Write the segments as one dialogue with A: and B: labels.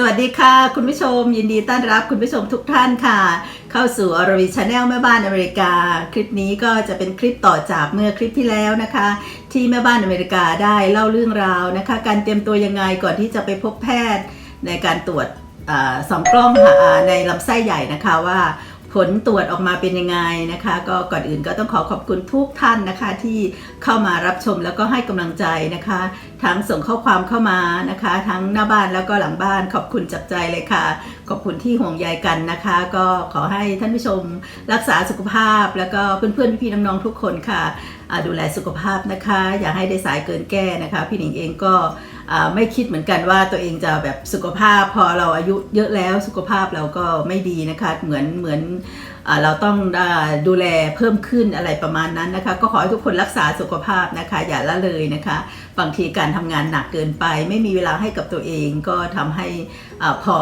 A: สวัสดีค่ะ คุณผู้ชม ยินดีต้อนรับคุณผู้ชมทุกท่านค่ะ เข้าสู่อรวีชาแนลแม่บ้านอเมริกา คลิปนี้ก็จะเป็นคลิปต่อจากเมื่อคลิปที่แล้วนะคะ ที่แม่บ้านอเมริกาได้เล่าเรื่องราวนะคะ การเตรียมตัวยังไงก่อนที่จะไปพบแพทย์ในการตรวจสองกล้องในลำไส้ใหญ่นะคะว่า ผลตรวจออกมาเป็นยังไงนะคะ ก็ก่อนอื่นก็ต้องขอขอบคุณทุกท่านนะคะที่เข้ามารับชมแล้วก็ให้กำลังใจนะคะ ทั้งส่งข้อความเข้ามานะคะ ทั้งหน้าบ้านแล้วก็หลังบ้าน ขอบคุณจากใจเลยค่ะ ขอบคุณที่ห่วงใยกันนะคะ ก็ขอให้ท่านผู้ชมรักษาสุขภาพ แล้วก็เพื่อนๆพี่ๆน้องๆทุกคนค่ะดูแลสุขภาพนะคะ อย่าให้ได้สายเกินแก้นะคะ พี่หนิงเองก็ ไม่คิดเหมือนกันว่าตัวเองจะแบบสุขภาพพอเราอายุเยอะแล้วสุขภาพเราก็ไม่ดีนะคะเหมือนเหมือนเราต้องดูแลเพิ่มขึ้นอะไรประมาณนั้นนะคะ ก็ขอให้ทุกคนรักษาสุขภาพนะคะ อย่าละเลยนะคะ บางทีการทำงานหนักเกินไป ไม่มีเวลาให้กับตัวเองก็ทำให้อพอ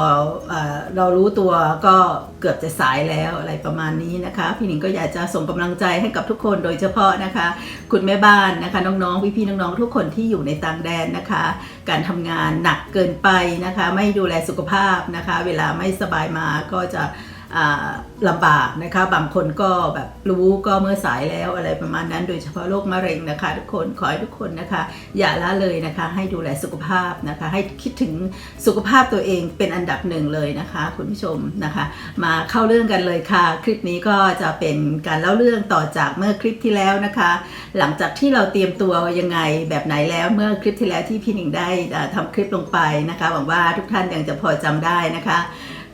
A: อเรารู้ตัวก็เกือบจะสายแล้วอะไรประมาณนี้นะคะ พี่หนิงก็อยากจะส่งกำลังใจให้กับทุกคนโดยเฉพาะนะคะ คุณแม่บ้านนะคะน้องๆพี่ๆน้องๆทุกคนที่อยู่ในต่างแดนนะคะ การทำงานหนักเกินไปนะคะ ไม่ดูแลสุขภาพนะคะ เวลาไม่สบายมาก็จะ ลำบากนะคะ บางคนก็แบบรู้ก็เมื่อสายแล้วอะไรประมาณนั้น โดยเฉพาะโรคมะเร็งนะคะ ทุกคนขอให้ทุกคนนะคะ อย่าละเลยนะคะ ให้ดูแลสุขภาพนะคะ ให้คิดถึงสุขภาพตัวเองเป็นอันดับหนึ่งเลยนะคะ คุณผู้ชมนะคะ มาเข้าเรื่องกันเลยค่ะ คลิปนี้ก็จะเป็นการเล่าเรื่องต่อจากเมื่อคลิปที่แล้วนะคะ หลังจากที่เราเตรียมตัวยังไงแบบไหนแล้วเมื่อคลิปที่แล้วที่พี่หนิงได้อ่าทำคลิปลงไปนะคะหวังว่าทุกท่านยังจะพอจำได้นะคะ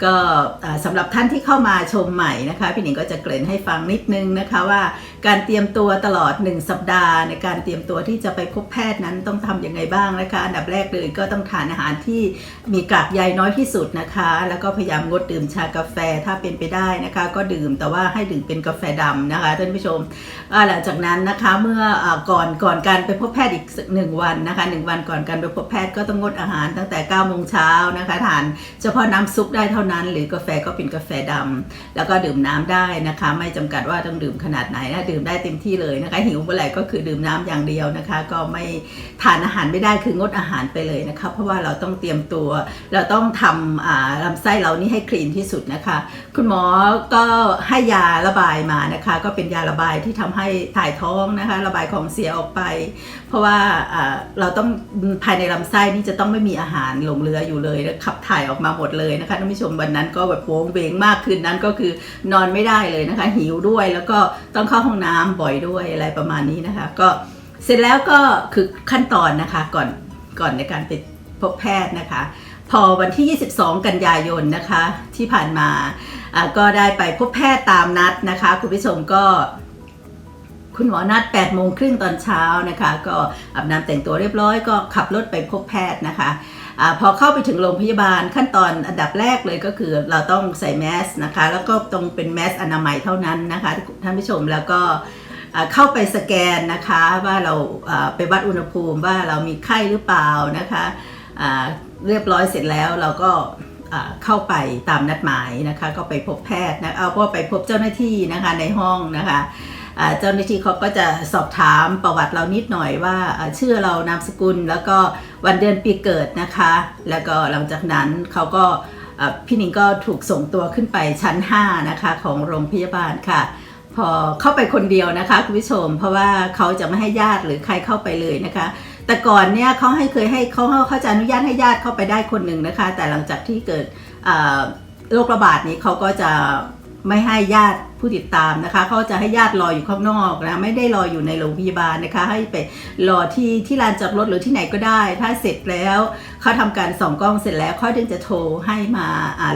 A: ก็สำหรับท่านที่เข้ามาชมใหม่นะคะ พี่หนิงก็จะเกริ่นให้ฟังนิดนึงนะคะว่า การเตรียมตัวตลอด 1 สัปดาห์ ในการเตรียมตัวที่จะไปพบแพทย์นั้นต้องทำยังไงบ้างนะคะ อันดับแรกเลยก็ต้องทานอาหารที่มีกากใยน้อยที่สุดนะคะ แล้วก็พยายามงดดื่มชากาแฟถ้าเป็นไปได้นะคะ ก็ดื่มแต่ว่าให้ดื่มเป็นกาแฟดำนะคะท่านผู้ชมหลังจากนั้นนะคะเมื่ออก่อนก่อนการไปพบแพทย์อีกหนึ่งวันนะคะหนึ่งวันก่อนการไปพบแพทย์ก็ต้องงดอาหารตั้งแต่9โมงเช้านะคะทานเฉพาะน้ำซุปได้เท่านั้น หรือกาแฟก็เป็นกาแฟดำแล้วก็ดื่มน้ำได้นะคะ ไม่จำกัดว่าต้องดื่มขนาดไหนนะดื่มได้เต็มที่เลยนะคะหิวเมื่อไหร่ก็คือดื่มน้ำอย่างเดียวนะคะ ก็ไม่ทานอาหารไม่ได้คืองดอาหารไปเลยนะคะ เพราะว่าเราต้องเตรียมตัว เราต้องทำอ่าลำไส้เรานี่ให้คลีนที่สุดนะคะ คุณหมอก็ให้ยาระบายมานะคะ ก็เป็นยาระบายที่ทำให้ถ่ายท้องนะคะ ระบายของเสียออกไป เพราะว่าอ่าเราต้องภายในลำไส้นี่จะต้องไม่มีอาหารหลงเหลืออยู่เลยแล้วขับถ่ายออกมาหมดเลยนะคะท่านผู้ชมวันนั้นก็แบบโวงเวงมากคืนนั้นก็คือนอนไม่ได้เลยนะคะ หิวด้วยแล้วก็ต้องเข้าห้องน้ำบ่อยด้วยอะไรประมาณนี้นะคะ ก็เสร็จแล้วก็คือขั้นตอนนะคะก่อนก่อนในการไปพบแพทย์นะคะ พอวันที่ 22 กันยายนนะคะที่ผ่านมาอ่าก็ได้ไปพบแพทย์ตามนัดนะคะ คุณผู้ชมก็คุณหมอนัด8โมงครึ่งตอนเช้านะคะ ก็อาบน้ำแต่งตัวเรียบร้อยก็ขับรถไปพบแพทย์นะคะ อพอเข้าไปถึงโรงพยาบาลขั้นตอนอันดับแรกเลยก็คือเราต้องใส่แมสนะคะ แล้วก็ต้องเป็นแมสอนามัยเท่านั้นนะคะท่านผู้ชมแล้วก็เข้าไปสแกนนะคะว่าเราไปวัดอุณหภูมิว่าเรามีไข้หรือเปล่านะคะเรียบร้อยเสร็จแล้วเราก็เข้าไปตามนัดหมายนะคะก็ไปพบแพทย์นะเอาก็ไปพบเจ้าหน้าที่นะคะในห้องนะคะเจ้าหน้าที่เขาก็จะสอบถามประวัติเรานิดหน่อยว่าชื่อเรานามสกุลแล้วก็ วันเดือนปีเกิดนะคะ แล้วก็หลังจากนั้นเขาก็พี่หนิงก็ถูกส่งตัวขึ้นไปชั้น 5 นะคะ ของโรงพยาบาลค่ะ พอเข้าไปคนเดียวนะคะคุณผู้ชม เพราะว่าเขาจะไม่ให้ญาติหรือใครเข้าไปเลยนะคะ แต่ก่อนเนี่ยเขาให้เคยให้เขาเขาจะอนุญาตให้ญาติเข้าไปได้คนหนึ่งนะคะ แต่หลังจากที่เกิดโรคระบาดนี้เขาก็จะ ไม่ให้ญาติผู้ติดตามนะคะเขาจะให้ญาติรออยู่ข้างนอกนะไม่ได้รออยู่ในโรงพยาบาลนะคะ ให้ไปรอที่ที่ลานจอดรถหรือที่ไหนก็ได้ ถ้าเสร็จแล้วเขาทำการส่องกล้องเสร็จแล้วเขาถึงจะโทรให้มา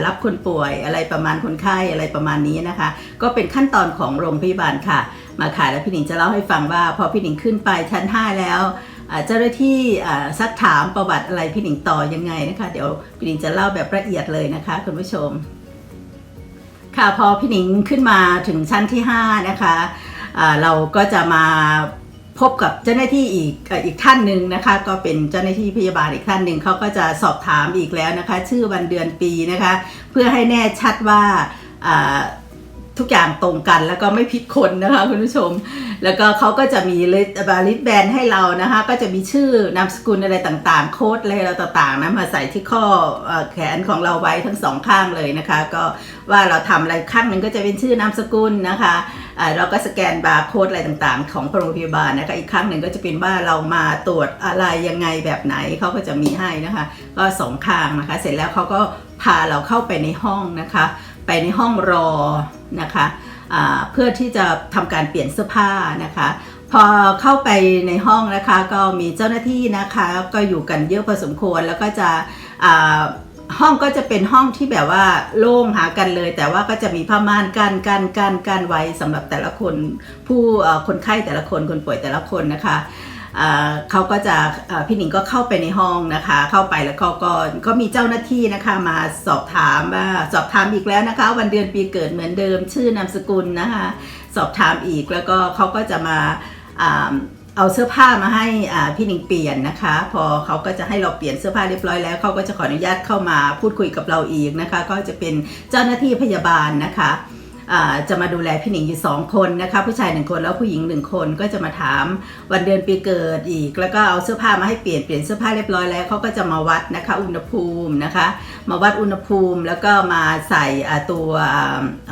A: รับคนป่วยอะไรประมาณคนไข้อะไรประมาณนี้นะคะ ก็เป็นขั้นตอนของโรงพยาบาลค่ะ มาค่ะแล้วพี่หนิงจะเล่าให้ฟังว่า พอพี่หนิงขึ้นไปชั้น 5 แล้วเจ้าหน้าที่ซักถามประวัติอะไรพี่หนิงต่อยังไงนะคะ เดี๋ยวพี่หนิงจะเล่าแบบละเอียดเลยนะคะคุณผู้ชม ค่ะพอพี่หนิงขึ้นมาถึงชั้นที่ 5 นะคะะเราก็จะมาพบกับเจ้าหน้าที่อีกอีกท่านหนึ่งนะคะ ก็เป็นเจ้าหน้าที่พยาบาลอีกท่านหนึ่งเขาก็จะสอบถามอีกแล้วนะคะ ชื่อวันเดือนปีนะคะ เพื่อให้แน่ชัดว่า ทุกอย่างตรงกันแล้วก็ไม่ผิดคนนะคะคุณผู้ชม แล้วก็เขาก็จะมีลิสบาลิสแบนให้เรานะคะ ก็จะมีชื่อนามสกุลอะไรต่างๆ โค้ดอะไรเราต่างๆนะมาใส่ที่ข้อแขนของเราไว้ทั้งสองข้างเลยนะคะ ก็ว่าเราทำอะไรข้างหนึ่งก็จะเป็นชื่อนามสกุลนะคะอ่าเราก็สแกนบาร์โค้ดอะไรต่างๆ ของโรงพยาบาลนะคะอีกครั้งหนึ่งก็จะเป็นว่าเรามาตรวจอะไรยังไงแบบไหนเขาก็จะมีให้นะคะ ก็สองข้างนะคะ เสร็จแล้วเขาก็พาเราเข้าไปในห้องนะคะ ไปในห้องรอ นะคะเพื่อที่จะทำการเปลี่ยนเสื้อผ้านะคะ พอเข้าไปในห้องนะคะก็มีเจ้าหน้าที่นะคะก็อยู่กันเยอะพอสมควรแล้วก็จะห้องก็จะเป็นห้องที่แบบว่าโล่งหากันเลย แต่ว่าก็จะมีผ้าม่านกันกันกันกันไว้สำหรับแต่ละคนผู้คนไข้แต่ละคนคนป่วยแต่ละคนนะคะ เขาก็จะพี่หนิงก็เข้าไปในห้องนะคะ เข้าไปแล้วเขาก็ก็มีเจ้าหน้าที่นะคะมาสอบถามว่าสอบถามอีกแล้วนะคะ วันเดือนปีเกิดเหมือนเดิม ชื่อนามสกุลนะคะ สอบถามอีกแล้วก็เขาก็จะมาเอาเสื้อผ้ามาให้พี่หนิงเปลี่ยนนะคะ พอเขาก็จะให้เราเปลี่ยนเสื้อผ้าเรียบร้อยแล้วเขาก็จะขออนุญาตเข้ามาพูดคุยกับเราอีกนะคะ ก็จะเป็นเจ้าหน้าที่พยาบาลนะคะ จะมาดูแลพี่หนิงอยู่สองคนนะคะผู้ชายหนึ่งคนแล้วผู้หญิงหนึ่งคนก็จะมาถามวันเดือนปีเกิดอีก แล้วก็เอาเสื้อผ้ามาให้เปลี่ยนเปลี่ยนเสื้อผ้าเรียบร้อยแล้วเขาก็จะมาวัดนะคะอุณหภูมินะคะ มาวัดอุณหภูมิแล้วก็มาใส่ตัว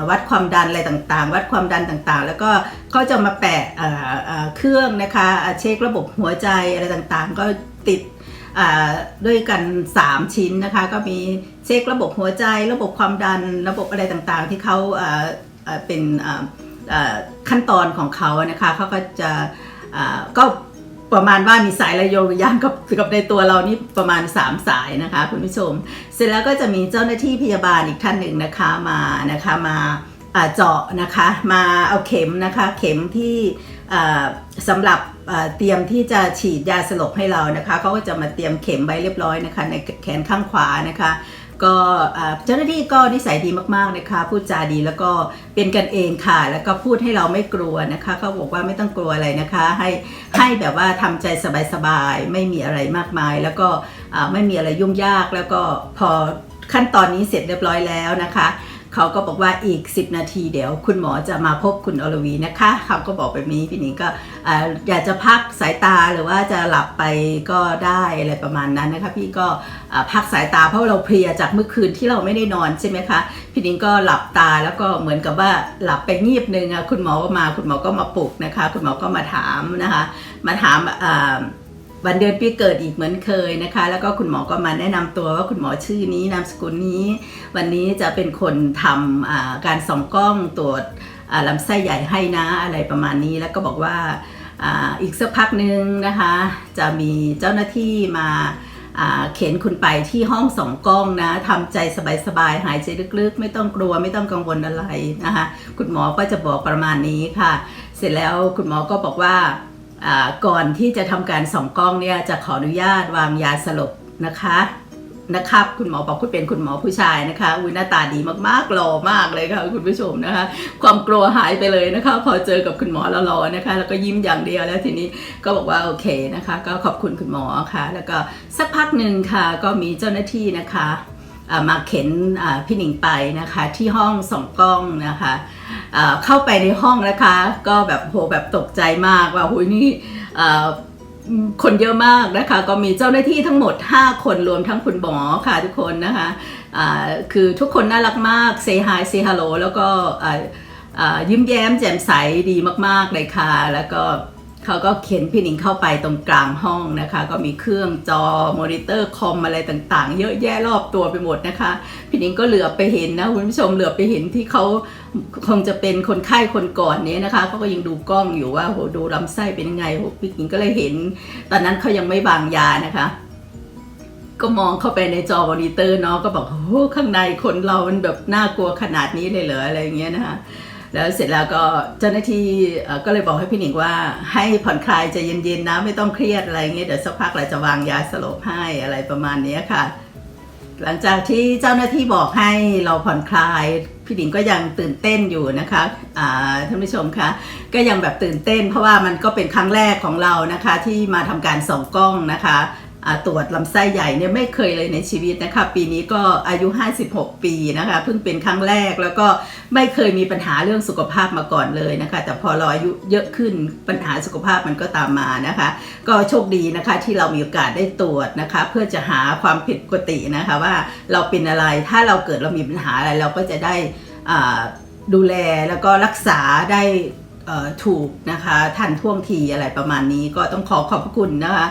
A: วัดความดันอะไรต่างๆ วัดความดันต่างๆ แล้วก็เขาจะมาแปะเครื่องนะคะเช็คระบบหัวใจอะไรต่างๆ ก็ติด ด้วยกัน 3 ชิ้นนะคะ ก็มีเช็คระบบหัวใจ ระบบความดันระบบอะไรต่างๆ ที่เขาเป็นขั้นตอนของเขานะคะเขาก็จะก็ประมาณว่ามีสายระโยงยางกับกับในตัวเรานี่ประมาณ 3 สายนะคะคุณผู้ชม เสร็จแล้วก็จะมีเจ้าหน้าที่พยาบาลอีกท่านหนึ่งนะคะมานะคะมาเจาะนะคะมาเอาเข็มนะคะเข็มที่สำหรับ เตรียมที่จะฉีดยาสลบให้เรานะคะเขาก็จะมาเตรียมเข็มไว้เรียบร้อยนะคะ ในแขนข้างขวานะคะก็เจ้าหน้าที่ก็นิสัยดีมากๆนะคะพูดจาดีแล้วก็เป็นกันเองค่ะ แล้วก็พูดให้เราไม่กลัวนะคะเขาบอกว่าไม่ต้องกลัวอะไรนะคะ ให้ให้แบบว่าทำใจสบายๆไม่มีอะไรมากมาย แล้วก็ไม่มีอะไรยุ่งยากแล้วก็พอขั้นตอนนี้เสร็จเรียบร้อยแล้วนะคะ เขาก็บอกว่าอีก 10 นาทีเดี๋ยว คุณหมอจะมาพบคุณอรวีนะคะเขาก็บอกแบบนี้พี่หนิงก็อยากจะพักสายตาหรือว่าจะหลับไปก็ได้อะไรประมาณนั้นนะคะ พี่ก็พักสายตาเพราะเราเพลียจากเมื่อคืนที่เราไม่ได้นอนใช่ไหมคะพี่หนิงก็หลับตาแล้วก็เหมือนกับว่าหลับไปงีบนึงอะคุณหมอก็มาคุณหมอก็มาปลุกนะคะ คุณหมอก็มาถามนะคะ มาถามอ่า วันเดือนปีเกิดอีกเหมือนเคยนะคะ แล้วก็คุณหมอก็มาแนะนำตัวว่าคุณหมอชื่อนี้นามสกุลนี้ วันนี้จะเป็นคนทำการส่องกล้องตรวจลำไส้ใหญ่ให้นะอะไรประมาณนี้แล้วก็บอกว่าอ,อีกสักพักหนึ่งนะคะ จะมีเจ้าหน้าที่มาเข็นคุณไปที่ห้องส่องกล้องนะทำใจสบายๆหายใจลึกๆ ไม่ต้องกลัวไม่ต้องกังวลอะไรนะคะ คุณหมอก็จะบอกประมาณนี้ค่ะ เสร็จแล้วคุณหมอก็บอกว่า ก่อนที่จะทำการส่องกล้องเนี่ยจะขออนุญาตวางยาสลบนะคะนะครับคุณหมอบอกคุณเป็นคุณหมอผู้ชายนะคะอุ้ยหน้าตาดีมากๆหล่อมากเลยค่ะคุณผู้ชมนะคะ ความกลัวหายไปเลยนะคะ พอเจอกับคุณหมอแล้วรอนะคะ แล้วก็ยิ้มอย่างเดียวแล้วทีนี้ก็บอกว่าโอเคนะคะ ก็ขอบคุณคุณหมอค่ะ แล้วก็สักพักหนึ่งค่ะก็มีเจ้าหน้าที่นะคะมาเข็นพี่หนิงไปนะคะที่ห้องส่องกล้องนะคะ เข้าไปในห้องนะคะ ก็แบบโหแบบตกใจมากว่าหุยนี่คนเยอะมากนะคะ ก็มีเจ้าหน้าที่ทั้งหมด 5 คนรวมทั้งคุณหมอค่ะทุกคนนะคะคือทุกคนน่ารักมากเซฮายเซฮัลโหลแล้วก็ยิ้มแย้มแจ่มใสดีมากๆเลยค่ะ แล้วก็เขาก็เข็นพี่หนิงเข้าไปตรงกลางห้องนะคะ ก็มีเครื่องจอมอนิเตอร์คอมอะไรต่างๆ เยอะแยะรอบตัวไปหมดนะคะ พี่หนิงก็เหลือไปเห็นนะคุณผู้ชมเหลือไปเห็นที่เขา คงจะเป็นคนไข้คนก่อนนี้นะคะเขาก็ยังดูกล้องอยู่ว่าโหดูลำไส้เป็นยังไงโหพี่หนิงก็เลยเห็น ตอนนั้นเขายังไม่วางยานะคะ ก็มองเข้าไปในจอมอนิเตอร์เนาะก็บอกโอ้โหข้างในคนเรามันแบบน่ากลัวขนาดนี้เลยเหรออะไรอย่างเงี้ยนะคะแล้วเสร็จแล้วก็เจ้าหน้าที่ก็เลยบอกให้พี่หนิงว่าให้ผ่อนคลายใจเย็นๆนะไม่ต้องเครียดอะไรเงี้ยเดี๋ยวสักพักเราจะวางยาสลบให้อะไรประมาณนี้ค่ะ หลังจากที่เจ้าหน้าที่บอกให้เราผ่อนคลาย พี่หนิงก็ยังตื่นเต้นอยู่นะคะอ่าท่านผู้ชมคะก็ยังแบบตื่นเต้น เพราะว่ามันก็เป็นครั้งแรกของเรานะคะที่มาทำการส่องกล้องนะคะ ตรวจลำไส้ใหญ่เนี่ยไม่เคยเลยในชีวิตนะคะ ปีนี้ก็อายุ 56 ปีนะคะเพิ่งเป็นครั้งแรกแล้วก็ไม่เคยมีปัญหาเรื่องสุขภาพมาก่อนเลยนะคะ แต่พอเราอายุเยอะขึ้นปัญหาสุขภาพมันก็ตามมานะคะ ก็โชคดีนะคะที่เรามีโอกาสได้ตรวจนะคะ เพื่อจะหาความผิดปกตินะคะว่าเราเป็นอะไรถ้าเราเกิดเรามีปัญหาอะไรเราก็จะได้ดูแลแล้วก็รักษาได้ ถูกนะคะทันท่วงทีอะไรประมาณนี้ก็ต้องขอขอบคุณนะคะ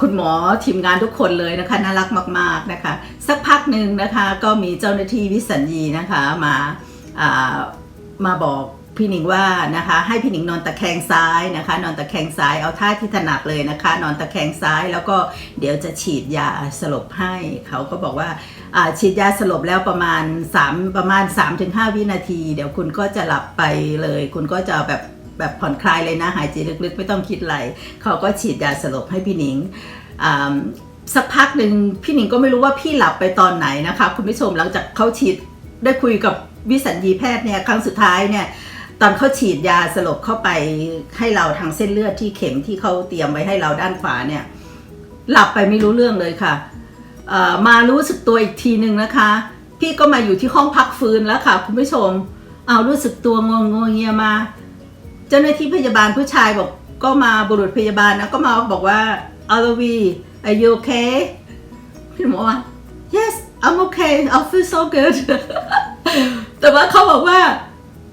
A: คุณหมอทีมงานทุกคนเลยนะคะน่ารักมาก ๆนะคะ สักพักหนึ่งนะคะก็มีเจ้าหน้าที่วิสัญญีนะคะมาามาบอกพี่หนิงว่านะคะให้พี่หนิงนอนตะแคงซ้ายนะคะ นอนตะแคงซ้ายเอาท่าที่ถนัดเลยนะคะ นอนตะแคงซ้ายแล้วก็เดี๋ยวจะฉีดยาสลบให้เขาก็บอกว่า ฉีดยาสลบแล้วประมาณ 3 ประมาณ 3-5 วินาที เดี๋ยวคุณก็จะหลับไปเลย คุณก็จะแบบแบบผ่อนคลายเลยนะ หายใจลึกๆ ไม่ต้องคิดอะไร เขาก็ฉีดยาสลบให้พี่หนิงอ่าสักพักหนึ่งพี่หนิงก็ไม่รู้ว่าพี่หลับไปตอนไหนนะคะคุณผู้ชมหลังจากเขาฉีดได้คุยกับวิสัญญีแพทย์เนี่ยครั้งสุดท้ายเนี่ยตอนเขาฉีดยาสลบเข้าไปให้เราทางเส้นเลือดที่เข็มที่เขาเตรียมไว้ให้เราด้านขวาเนี่ยหลับไปไม่รู้เรื่องเลยค่ะ มารู้สึกตัวอีกทีหนึ่งนะคะ พี่ก็มาอยู่ที่ห้องพักฟื้นแล้วค่ะ คุณผู้ชม เอารู้สึกตัวงงงเงียมา เจ้าหน้าที่พยาบาลผู้ชายบอกก็มาบุรุษพยาบาลนะก็มาบอกว่าอาลวี are you okay พี่หมอว่า yes I'm okay I feel so good แต่ว่าเขาบอกว่า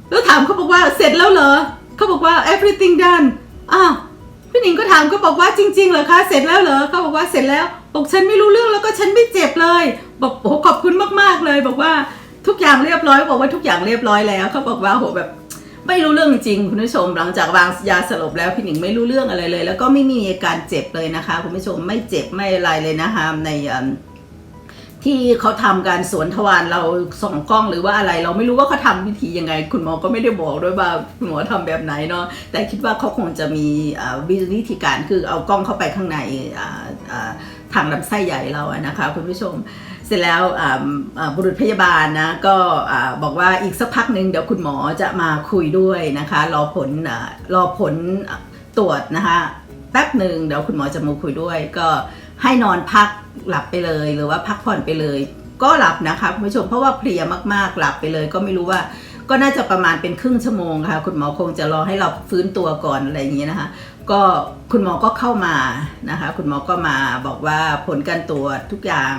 A: แล้วถามเขาบอกว่าเสร็จแล้วเหรอเขาบอกว่า everything done อ้าวพี่หนิงก็ถามก็บอกว่าจริงๆเหรอคะ เสร็จแล้วเหรอเขาบอกว่าเสร็จแล้ว บอกฉันไม่รู้เรื่องแล้วก็ฉันไม่เจ็บเลย บอกโอ้ขอบคุณมากๆเลย บอกว่าทุกอย่างเรียบร้อยบอกว่าทุกอย่างเรียบร้อยแล้วเขาบอกว่าโหแบบไม่รู้เรื่องจริงคุณผู้ชมหลังจากวางยาสลบแล้วพี่หนิงไม่รู้เรื่องอะไรเลย แล้วก็ไม่มีอาการเจ็บเลยนะคะคุณผู้ชมไม่เจ็บไม่อะไรเลยนะคะในที่เขาทำการสวนทวารเราส่องกล้องหรือว่าอะไร เราไม่รู้ว่าเขาทำวิธียังไง คุณหมอก็ไม่ได้บอกด้วยว่าคุณหมอทำแบบไหนเนาะแต่คิดว่าเขาคงจะมีวิธีการคือเอากล้องเข้าไปข้างในอ่าอ่า ทางลำไส้ใหญ่เราอะนะคะคุณผู้ชมเสร็จแล้วบุรุษพยาบาลนะก็บอกว่าอีกสักพักหนึ่งเดี๋ยวคุณหมอจะมาคุยด้วยนะคะรอผลรอผลตรวจนะคะแป๊บหนึ่งเดี๋ยวคุณหมอจะมาคุยด้วย ก็ให้นอนพักหลับไปเลย หรือว่าพักผ่อนไปเลย ก็หลับนะคะคุณผู้ชมเพราะว่าเพลียมากๆหลับไปเลย ก็ไม่รู้ว่า ก็น่าจะประมาณเป็นครึ่งชั่วโมงค่ะ คุณหมอคงจะรอให้เราฟื้นตัวก่อนอะไรอย่างนี้นะคะ ก็คุณหมอก็เข้ามานะคะ คุณหมอก็มาบอกว่าผลการตรวจทุกอย่าง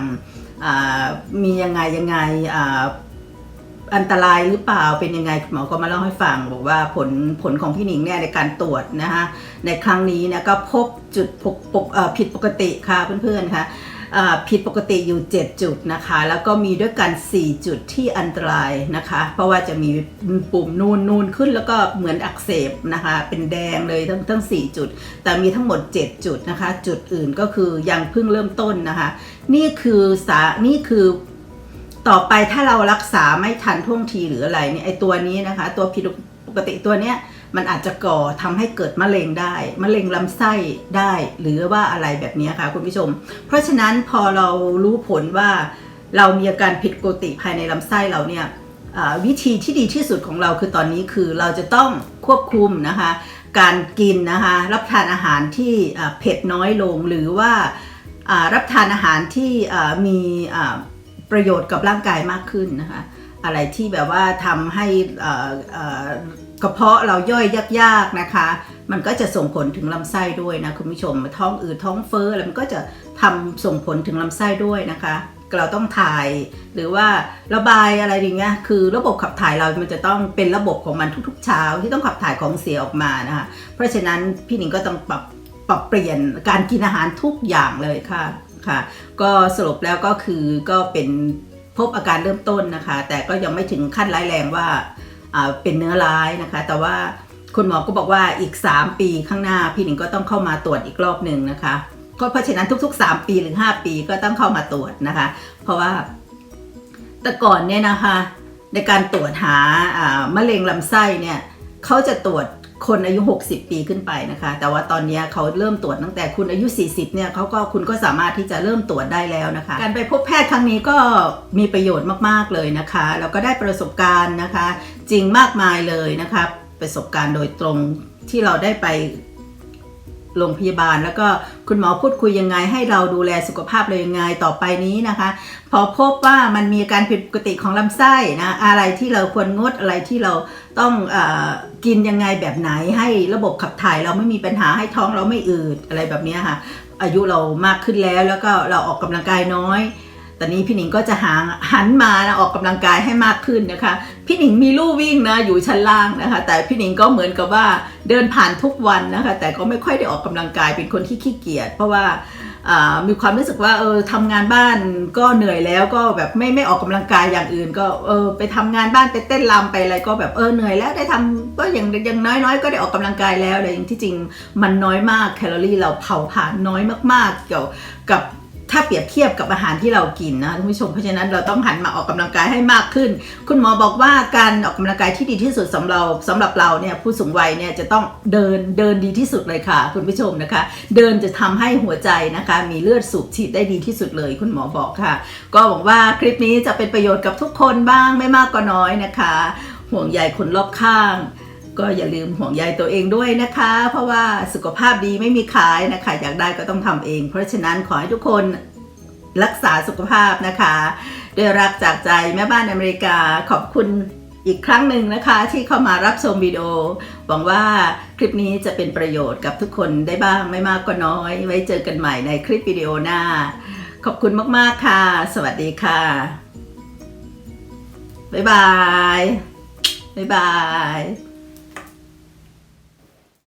A: มียังไงยังไงอันตรายหรือเปล่าเป็นยังไงหมอก็มาเล่าให้ฟังบอกว่าผลผลของพี่หนิงเนี่ยในการตรวจนะคะในครั้งนี้นะก็พบจุดผิดปกติค่ะเพื่อนๆค่ะ ผิดปกติอยู่ 7 จุดนะคะ แล้วก็มีด้วยกัน 4 จุดที่อันตรายนะคะ เพราะว่าจะมีปุ่มนูนนูนขึ้นแล้วก็เหมือนอักเสบนะคะ เป็นแดงเลยทั้งทั้ง 4 จุด แต่มีทั้งหมด 7 จุดนะคะ จุดอื่นก็คือยังเพิ่งเริ่มต้นนะคะ นี่คือสานี่คือต่อไปถ้าเรารักษาไม่ทันท่วงทีหรืออะไรเนี่ยไอตัวนี้นะคะ ตัวผิดปกติตัวเนี้ย มันอาจจะก่อทำให้เกิดมะเร็งได้ มะเร็งลำไส้ได้ หรือว่าอะไรแบบนี้ค่ะคุณผู้ชม เพราะฉะนั้นพอเรารู้ผลว่าเรามีอาการผิดปกติภายในลำไส้เราเนี่ยวิธีที่ดีที่สุดของเราคือตอนนี้คือเราจะต้องควบคุมนะคะ การกินนะคะ รับทานอาหารที่เผ็ดน้อยลงหรือว่ารับทานอาหารที่มีประโยชน์กับร่างกายมากขึ้นนะคะ อะไรที่แบบว่าทำให้อ่อ กระเพาะเราย่อยยากๆนะคะ มันก็จะส่งผลถึงลำไส้ด้วยนะคุณผู้ชมท้องอืดท้องเฟ้ออะไรมันก็จะทำส่งผลถึงลำไส้ด้วยนะคะ เราต้องถ่ายหรือว่าระบายอะไรอย่างเงี้ยคือระบบขับถ่ายเรามันจะต้องเป็นระบบของมันทุกๆ เช้าที่ต้องขับถ่ายของเสียออกมานะคะเพราะฉะนั้นพี่หนิงก็ต้องปรับปรับเปลี่ยนการกินอาหารทุกอย่างเลยค่ะค่ะ ก็สรุปแล้วก็คือก็เป็นพบอาการเริ่มต้นนะคะ แต่ก็ยังไม่ถึงขั้นร้ายแรงว่า เป็นเนื้อร้ายนะคะ แต่ว่าคุณหมอก็บอกว่าอีก 3 ปีข้างหน้าพี่หนิงก็ต้องเข้ามาตรวจอีกรอบหนึ่งนะคะก็เพราะฉะนั้นทุก ๆ 3 ปีหรือ 5 ปีก็ต้องเข้ามาตรวจนะคะ เพราะว่าแต่ก่อนเนี่ยนะคะ ในการตรวจหาอ่ามะเร็งลำไส้เนี่ยเขาจะตรวจ คนอายุ 60 ปีขึ้นไปนะคะ แต่ว่าตอนนี้เขาเริ่มตรวจตั้งแต่คุณอายุ 40 เนี่ยเขาก็คุณก็สามารถที่จะเริ่มตรวจได้แล้วนะคะ การไปพบแพทย์ครั้งนี้ก็มีประโยชน์มากๆเลยนะคะแล้วก็ได้ประสบการณ์นะคะ จริงมากมายเลยนะคะ ประสบการณ์โดยตรงที่เราได้ไป โรงพยาบาล แล้วก็คุณหมอพูดคุยยังไง ให้เราดูแลสุขภาพเรายังไงต่อไปนี้นะคะ พอพบว่ามันมีการผิดปกติของลำไส้นะอะไรที่เราควรงดอะไรที่เราต้องอกินยังไงแบบไหนให้ระบบขับถ่ายเราไม่มีปัญหาให้ท้องเราไม่อืดอะไรแบบนี้ค่ะอายุเรามากขึ้นแล้วแล้วก็เราออกกำลังกายน้อย ตอนนี้พี่หนิงก็จะหาหันมานะออกกำลังกายให้มากขึ้นนะคะ พี่หนิงมีลู่วิ่งนะอยู่ชั้นล่างนะคะ แต่พี่หนิงก็เหมือนกับว่าเดินผ่านทุกวันนะคะ แต่ก็ไม่ค่อยได้ออกกำลังกายเป็นคนที่ขี้เกียจเพราะว่ามีความรู้สึกว่าเออทำงานบ้านก็เหนื่อยแล้วก็แบบไม่ไม่ออกกำลังกายอย่างอื่น ก็เออไปทำงานบ้านไปเต้นรำไปอะไรก็แบบเออเหนื่อยแล้วได้ทำก็อย่างอย่างน้อยๆ ก็ได้ออกกำลังกายแล้วอะไรอย่างที่จริงมันน้อยมากแคลอรี่เราเผาผลาญน้อยมากๆ เกี่ยวกับ ถ้าเปรียบเทียบกับอาหารที่เรากินนะท่านผู้ชมเพราะฉะนั้นเราต้องหันมาออกกำลังกายให้มากขึ้น คุณหมอบอกว่าการออกกำลังกายที่ดีที่สุดสำหรับสำหรับเราเนี่ยผู้สูงวัยเนี่ยจะต้องเดินเดินดีที่สุดเลยค่ะ คุณผู้ชมนะคะ เดินจะทำให้หัวใจนะคะ มีเลือดสูบฉีดได้ดีที่สุดเลย คุณหมอบอกค่ะ ก็หวังว่าคลิปนี้จะเป็นประโยชน์กับทุกคนบ้างไม่มากก็น้อยนะคะ ห่วงใยคนรอบข้าง ก็อย่าลืมห่วงใยตัวเองด้วยนะคะ เพราะว่าสุขภาพดีไม่มีขายนะคะ อยากได้ก็ต้องทำเอง เพราะฉะนั้นขอให้ทุกคนรักษาสุขภาพนะคะด้วยรักจากใจแม่บ้านอเมริกาขอบคุณอีกครั้งหนึ่งนะคะ ที่เข้ามารับชมวิดีโอ หวังว่าคลิปนี้จะเป็นประโยชน์กับทุกคนได้บ้างไม่มากก็น้อย ไว้เจอกันใหม่ในคลิปวิดีโอหน้า ขอบคุณมากๆค่ะ สวัสดีค่ะ บ๊ายบาย บ๊ายบาย